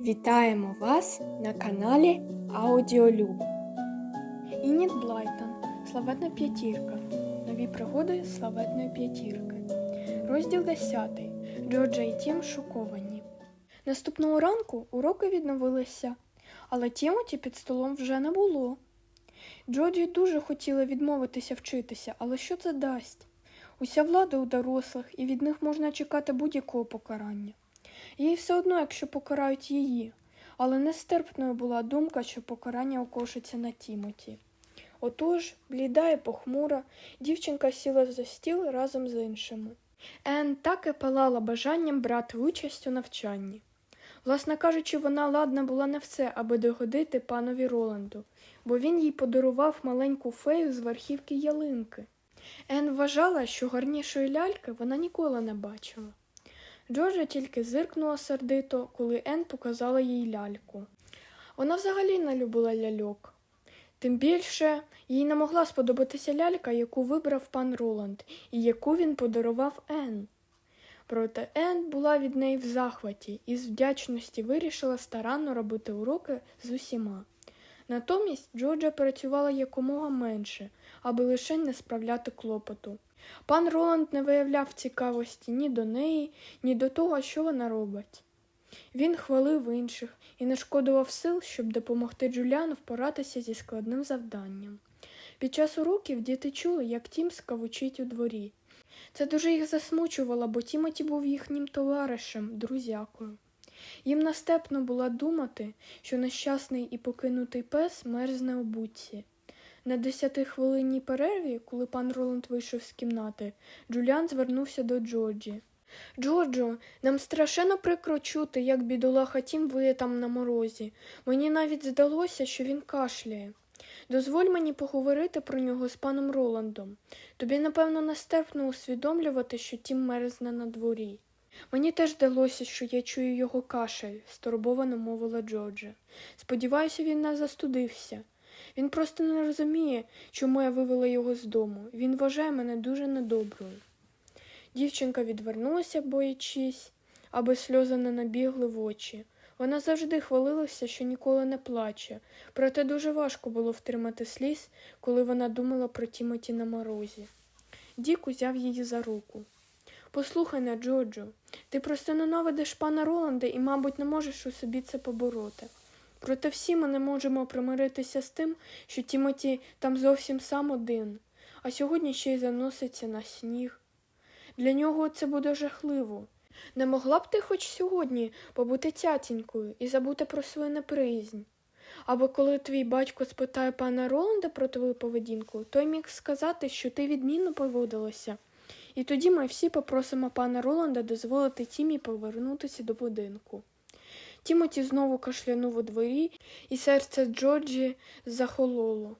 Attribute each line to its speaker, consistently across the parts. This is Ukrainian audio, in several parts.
Speaker 1: Вітаємо вас на каналі Аудіолюб.
Speaker 2: Ініт Блайтон. Славетна п'ятірка. Нові пригоди славетної п'ятірки. Розділ 10. Джорджа і Тім шоковані. Наступного ранку уроки відновилися, але Тімоті під столом вже не було. Джорджі дуже хотіла відмовитися вчитися, але що це дасть? Уся влада у дорослих, і від них можна чекати будь-якого покарання. Їй все одно, якщо покарають її, але нестерпною була думка, що покарання окошиться на Тімоті. Отож, бліда і похмура, дівчинка сіла за стіл разом з іншими. Ен так і палала бажанням брати участь у навчанні. Власне кажучи, вона ладна була на все, аби догодити панові Роланду, бо він їй подарував маленьку фею з верхівки ялинки. Ен вважала, що гарнішої ляльки вона ніколи не бачила. Джорджа тільки зиркнула сердито, коли Ен показала їй ляльку. Вона взагалі не любила ляльок. Тим більше їй не могла сподобатися лялька, яку вибрав пан Роланд, і яку він подарував Ен. Проте Ен була від неї в захваті і з вдячності вирішила старанно робити уроки з усіма. Натомість Джорджа працювала якомога менше, аби лише не справляти клопоту. Пан Роланд не виявляв цікавості ні до неї, ні до того, що вона робить. Він хвалив інших і не шкодував сил, щоб допомогти Джуліану впоратися зі складним завданням. Під час уроків діти чули, як Тім скавучить у дворі. Це дуже їх засмучувало, бо Тімоті був їхнім товаришем, друзякою. Їм настепно було думати, що нещасний і покинутий пес мерзне у бутці. На десятихвилинній перерві, коли пан Роланд вийшов з кімнати, Джуліан звернувся до Джорджі. Джорджо, нам страшенно прикро чути, як бідолаха Тім виє там на морозі. Мені навіть здалося, що він кашляє. Дозволь мені поговорити про нього з паном Роландом. Тобі, напевно, нестерпно усвідомлювати, що Тім мерзне на дворі. Мені теж здалося, що я чую його кашель, стурбовано мовила Джорджа. Сподіваюся, він не застудився. Він просто не розуміє, чому я вивела його з дому. Він вважає мене дуже недоброю. Дівчинка відвернулася, боячись, аби сльози не набігли в очі. Вона завжди хвалилася, що ніколи не плаче, проте дуже важко було втримати сліз, коли вона думала про Тімоті на морозі. Дік узяв її за руку. Послухай на, Джоджо, ти просто ненавидиш пана Роланда і, мабуть, не можеш у собі це побороти. Проте всі ми не можемо примиритися з тим, що Тімоті там зовсім сам один, а сьогодні ще й заноситься на сніг. Для нього це буде жахливо. Не могла б ти хоч сьогодні побути тятінькою і забути про свою неприязнь? Або коли твій батько спитає пана Роланда про твою поведінку, той міг сказати, що ти відмінно поводилася. І тоді ми всі попросимо пана Роланда дозволити Тімі повернутися до будинку. Тімоті знову кашлянув у дворі, і серце Джорджі захололо.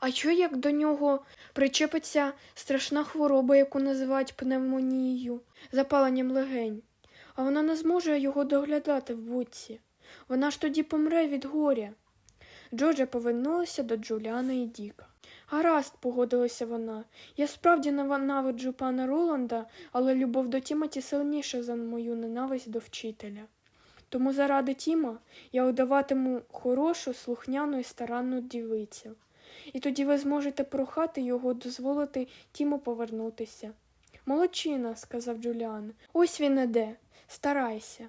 Speaker 2: А що як до нього причепиться страшна хвороба, яку називають пневмонією, запаленням легень, а вона не зможе його доглядати в будці. Вона ж тоді помре від горя. Джорджа повернулася до Джуліана і Діка. Гаразд, погодилася вона. Я справді ненавиджу пана Роланда, але любов до Тімоті сильніша за мою ненависть до вчителя. Тому заради Тіма я удаватиму хорошу, слухняну і старанну дівицю. І тоді ви зможете прохати його дозволити Тіму повернутися. Молодчина, сказав Джуліан. Ось він іде. Старайся.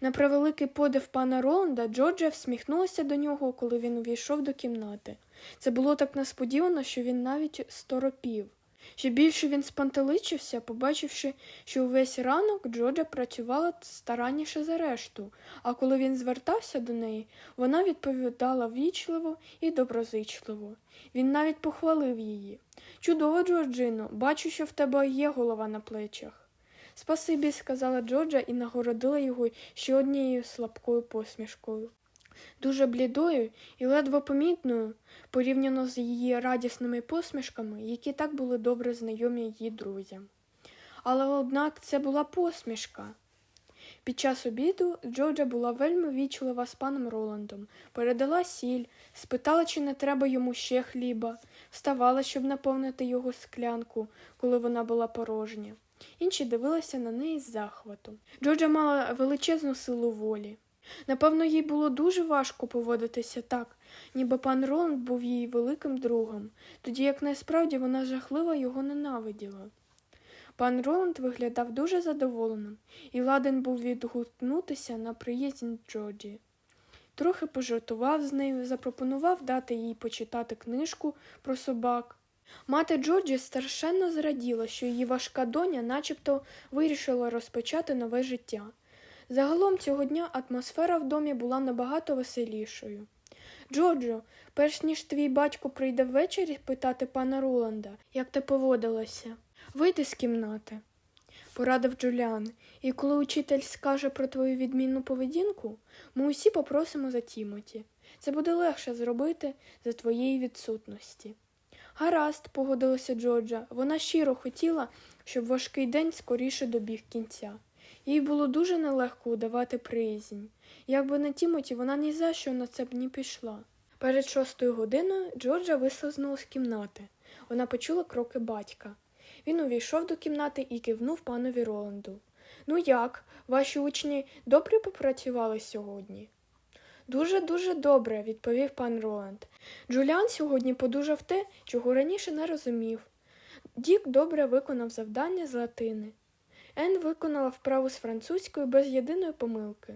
Speaker 2: На превеликий подив пана Роланда Джорджа всміхнулася до нього, коли він увійшов до кімнати. Це було так несподівано, що він навіть сторопів. Ще більше він спантеличився, побачивши, що увесь ранок Джорджа працювала старанніше за решту, а коли він звертався до неї, вона відповідала вічливо і доброзичливо. Він навіть похвалив її. Чудово, Джорджино, бачу, що в тебе є голова на плечах. Спасибі, сказала Джорджа і нагородила його ще однією слабкою посмішкою. Дуже блідою і ледве помітною, порівняно з її радісними посмішками, які так були добре знайомі її друзям. Але однак це була посмішка. Під час обіду Джорджа була вельми вічлива з паном Роландом, передала сіль, спитала, чи не треба йому ще хліба, вставала, щоб наповнити його склянку, коли вона була порожня. Інші дивилися на неї з захвату. Джорджа мала величезну силу волі. Напевно, їй було дуже важко поводитися так, ніби пан Роланд був її великим другом, тоді як насправді вона жахливо його ненавиділа. Пан Роланд виглядав дуже задоволеним і ладен був відгукнутися на приязнь Джорджі. Трохи пожартував з нею, запропонував дати їй почитати книжку про собак. Мати Джорджі страшенно зраділа, що її важка доня начебто вирішила розпочати нове життя. Загалом цього дня атмосфера в домі була набагато веселішою. Джорджо, перш ніж твій батько прийде ввечері питати пана Роланда, як ти поводилася, вийди з кімнати, порадив Джуліан, і коли учитель скаже про твою відмінну поведінку, ми усі попросимо за Тімоті. Це буде легше зробити за твоєї відсутності. Гаразд, погодилася Джорджа. Вона щиро хотіла, щоб важкий день скоріше добіг кінця. Їй було дуже нелегко удавати приязнь. Якби не Тімоті, вона ні за що на це б не пішла. Перед шостою годиною Джорджа вислизнула з кімнати. Вона почула кроки батька. Він увійшов до кімнати і кивнув панові Роланду. Ну як, ваші учні добре попрацювали сьогодні? Дуже дуже добре, відповів пан Роланд. Джуліан сьогодні подужав те, чого раніше не розумів. Дік добре виконав завдання з латини. Ен виконала вправу з французької без єдиної помилки.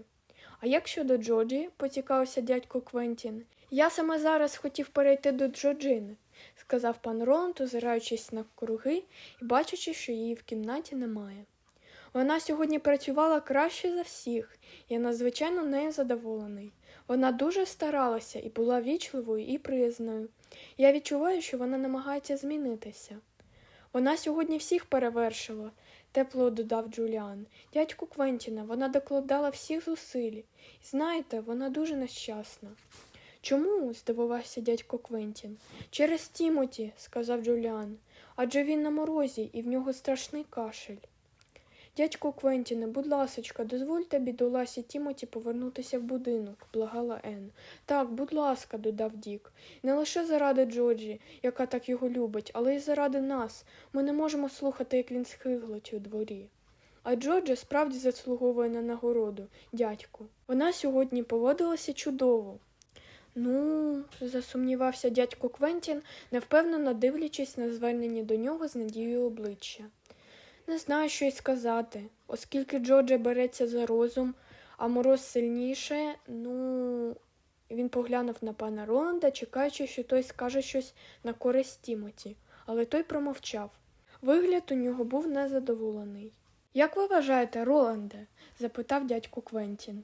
Speaker 2: А як щодо Джорджі, поцікавився дядько Квентін. Я саме зараз хотів перейти до Джорджини, сказав пан Роланд, озираючись на круги і бачачи, що її в кімнаті немає. Вона сьогодні працювала краще за всіх, я надзвичайно нею задоволений. Вона дуже старалася і була вічливою і призною. Я відчуваю, що вона намагається змінитися. Вона сьогодні всіх перевершила, тепло додав Джуліан. Дядьку Квентіна, вона докладала всіх зусиль. Знаєте, вона дуже нещасна. Чому? здивувався дядько Квентін. Через Тімоті, сказав Джуліан. Адже він на морозі і в нього страшний кашель. Дядько Квентіне, будь ласочка, дозвольте бідоласі Тімоті повернутися в будинок, благала Ен. Так, будь ласка, додав Дік. Не лише заради Джорджі, яка так його любить, але й заради нас. Ми не можемо слухати, як він схиглить у дворі. А Джорджа справді заслуговує на нагороду, дядьку. Вона сьогодні поводилася чудово. Ну, засумнівався дядько Квентін, невпевнено дивлячись на звернені до нього з надією обличчя. Не знаю, що й сказати, оскільки Джорджа береться за розум, а мороз сильніше, ну. Він поглянув на пана Роланда, чекаючи, що той скаже щось на користь Тімоті, але той промовчав. Вигляд у нього був незадоволений. Як ви вважаєте, Роланде? запитав дядько Квентін.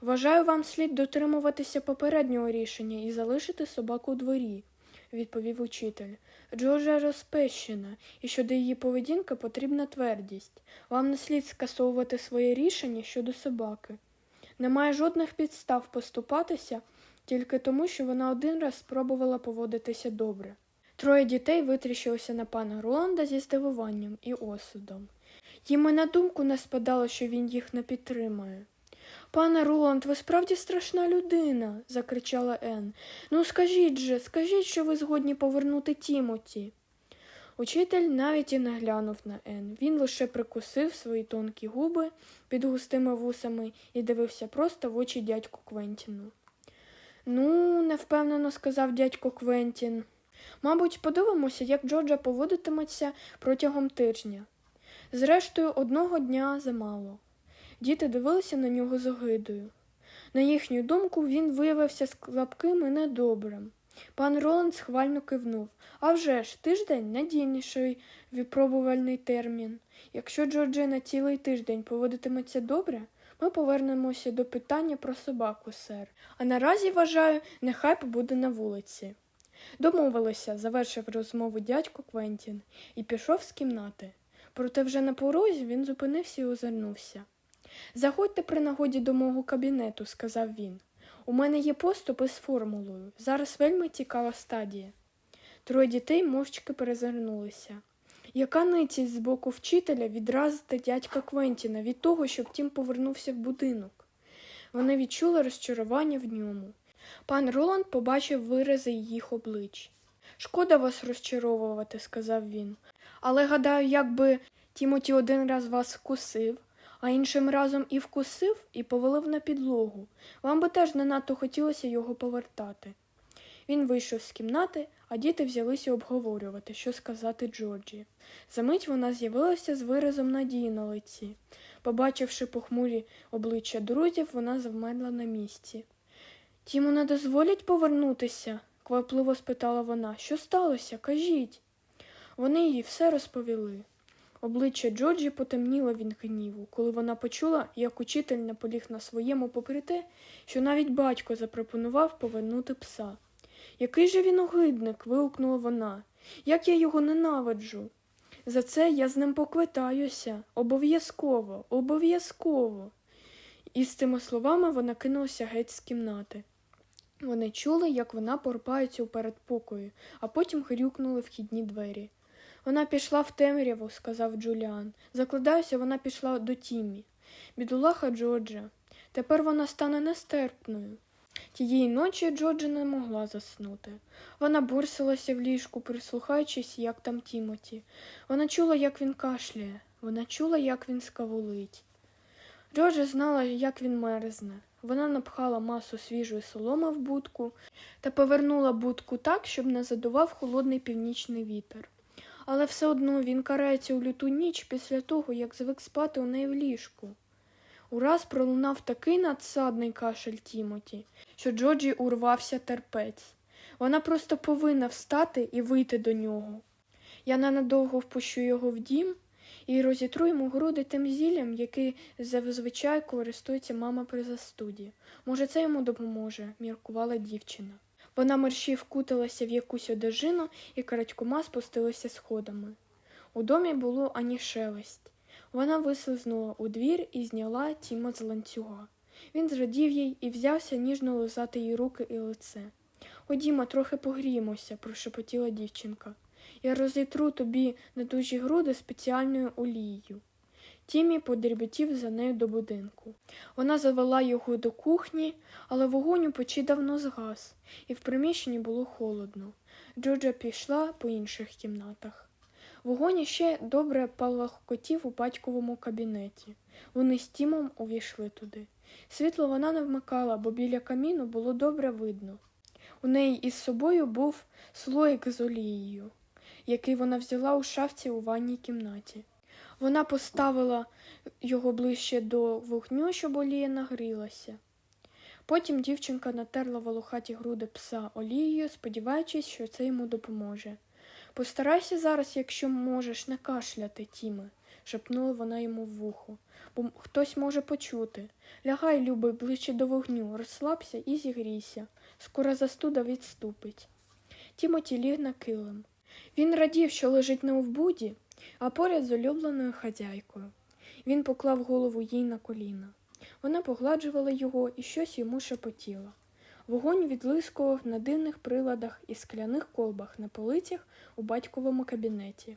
Speaker 2: Вважаю, вам слід дотримуватися попереднього рішення і залишити собаку у дворі, відповів учитель. Джорджа розпещена, і щодо її поведінки потрібна твердість. Вам не слід скасовувати своє рішення щодо собаки. Немає жодних підстав поступатися тільки тому, що вона один раз спробувала поводитися добре. Троє дітей витріщилися на пана Роланда зі здивуванням і осудом. Їм і на думку не спадало, що він їх не підтримає. Пане Роланд, ви справді страшна людина, закричала Ен. Ну скажіть же, скажіть, що ви згодні повернути Тімоті. Учитель навіть і не глянув на Ен. Він лише прикусив свої тонкі губи під густими вусами і дивився просто в очі дядьку Квентіну. Ну, невпевнено сказав дядько Квентін. Мабуть, подивимося, як Джорджа поводитиметься протягом тижня. Зрештою, одного дня замало. Діти дивилися на нього з огидою. На їхню думку, він виявився слабким і недобрим. Пан Роланд схвально кивнув. А вже ж, тиждень надійніший випробувальний термін. Якщо Джорджина цілий тиждень поводитиметься добре, ми повернемося до питання про собаку, сер. А наразі, вважаю, нехай побуде на вулиці. Домовилися, завершив розмову дядько Квентін і пішов з кімнати. Проте вже на порозі він зупинився і озирнувся. Заходьте при нагоді до мого кабінету, сказав він. У мене є поступи з формулою. Зараз вельми цікава стадія. Троє дітей мовчки перезирнулися. Яка ницість з боку вчителя відразити дядька Квентіна від того, щоб тім повернувся в будинок? Вони відчули розчарування в ньому. Пан Роланд побачив вирази їх облич. Шкода вас розчаровувати, сказав він. Але гадаю, якби Тімоті один раз вас вкусив, а іншим разом і вкусив, і повалив на підлогу. Вам би теж не надто хотілося його повертати. Він вийшов з кімнати, а діти взялися обговорювати, що сказати Джорджі. Замить вона з'явилася з виразом надії на лиці. Побачивши похмурі обличчя друзів, вона завмерла на місці. Тіму не дозволять повернутися? квапливо спитала вона. Що сталося? Кажіть. Вони їй все розповіли. Обличчя Джорджі потемніло від гніву, коли вона почула, як учитель наполіг на своєму попри те, що навіть батько запропонував повернути пса. Який же він огидник. вигукнула вона. Як я його ненавиджу. За це я з ним поквитаюся. Обов'язково, обов'язково. І з цими словами вона кинулася геть з кімнати. Вони чули, як вона порпається у передпокою, а потім хрюкнули вхідні двері. Вона пішла в темряву, сказав Джуліан. Закладаюся, вона пішла до Тімі. Бідолаха Джорджа. Тепер вона стане нестерпною. Тієї ночі Джорджа не могла заснути. Вона бурсилася в ліжку, прислухаючись, як там Тімоті. Вона чула, як він кашляє, вона чула, як він скавулить. Джорджа знала, як він мерзне. Вона напхала масу свіжої соломи в будку та повернула будку так, щоб не задував холодний північний вітер. Але все одно він карається у люту ніч після того, як звик спати у неї в ліжку. Ураз пролунав такий надсадний кашель Тімоті, що Джорджі урвався терпець. Вона просто повинна встати і вийти до нього. Я ненадовго впущу його в дім і розітру йому груди тим зіллям, який зазвичай користується мама при застуді. Може, це йому допоможе, міркувала дівчина. Вона мерщій вкуталася в якусь одежину і крадькома спустилася сходами. У домі було ані шелесть. Вона вислизнула у двір і зняла Тіма з ланцюга. Він зрадів їй і взявся ніжно лизати їй руки і лице. Ходімо, трохи погріємося, прошепотіла дівчинка. Я розітру тобі недужі груди спеціальною олією. Тімі подріботів за нею до будинку. Вона завела його до кухні, але вогонь у печі давно згас, і в приміщенні було холодно. Джорджа пішла по інших кімнатах. Вогонь ще добре палахкотів у батьковому кабінеті. Вони з Тімом увійшли туди. Світло вона не вмикала, бо біля каміну було добре видно. У неї із собою був слоїк з олією, який вона взяла у шафці у ванній кімнаті. Вона поставила його ближче до вогню, щоб олія нагрілася. Потім дівчинка натерла волохаті груди пса олією, сподіваючись, що це йому допоможе. Постарайся зараз, якщо можеш, не кашляти, Тіме, шепнула вона йому в вухо, бо хтось може почути. Лягай, любий, ближче до вогню, розслабся і зігрійся. Скоро застуда відступить. Тімоті ліг на килим. Він радів, що лежить не в буді, а поряд з улюбленою хазяйкою. Він поклав голову їй на коліна. Вона погладжувала його і щось йому шепотіла. Вогонь відлискував на дивних приладах і скляних колбах на полицях у батьковому кабінеті.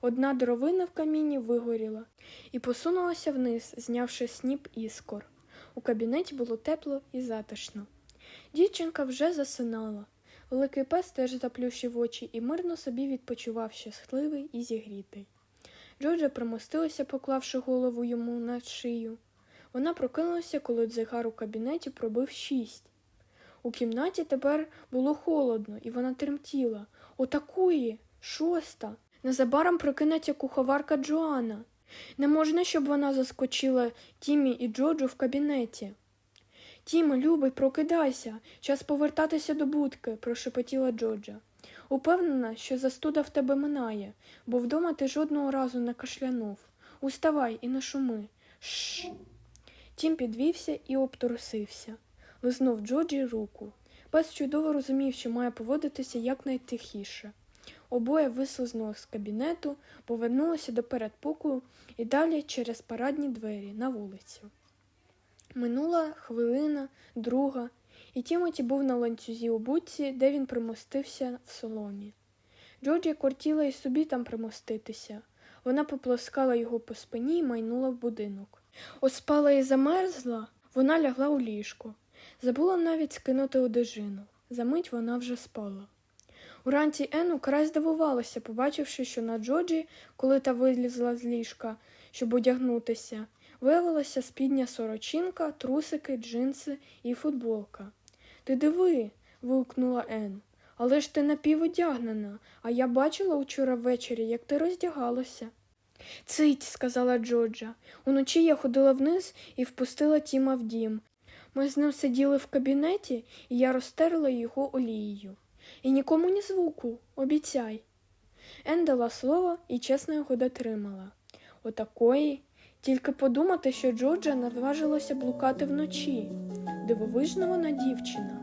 Speaker 2: Одна дровина в каміні вигоріла і посунулася вниз, знявши сніп іскор. У кабінеті було тепло і затишно. Дівчинка вже засинала. Великий пес теж заплющив очі і мирно собі відпочивав щасливий і зігрітий. Джорджа примостилася, поклавши голову йому на шию. Вона прокинулася, коли дзигар у кабінеті пробив шість. У кімнаті тепер було холодно, і вона тремтіла. Отакої, шоста. Незабаром прокинеться куховарка Джоанна. Не можна, щоб вона заскочила Тімі і Джоджу в кабінеті. Тіме, любий, прокидайся, час повертатися до будки, прошепотіла Джоджа. Упевнена, що застуда в тебе минає, бо вдома ти жодного разу не кашлянув. Уставай і не шуми. Шш. Тім підвівся і обтрусився. Лизнув Джоджі руку. Пес чудово розумів, що має поводитися якнайтихіше. Обоє вислизнули з кабінету, повернулися до передпокою і далі через парадні двері на вулицю. Минула хвилина, друга, і Тімоті був на ланцюзі у будці, де він примостився в соломі. Джорджі кортіла й собі там примоститися. Вона поплескала його по спині і майнула в будинок. Оспала і замерзла, вона лягла у ліжко. Забула навіть скинути одежину. Замить вона вже спала. Уранці Ен украй здивувалася, побачивши, що на Джоджі, коли та вилізла з ліжка, щоб одягнутися, Виявилася спідня сорочинка, трусики, джинси і футболка. Ти диви. вигукнула Ен. Але ж ти напіводягнена, а я бачила учора ввечері, як ти роздягалася. Цить, сказала Джорджа. Уночі я ходила вниз і впустила Тіма в дім. Ми з ним сиділи в кабінеті, і я розтерла його олією. І нікому ні звуку, обіцяй. Ен дала слово і чесно його дотримала. Отакої. Тільки подумати, що Джорджа наважилася блукати вночі. Дивовижна вона дівчина.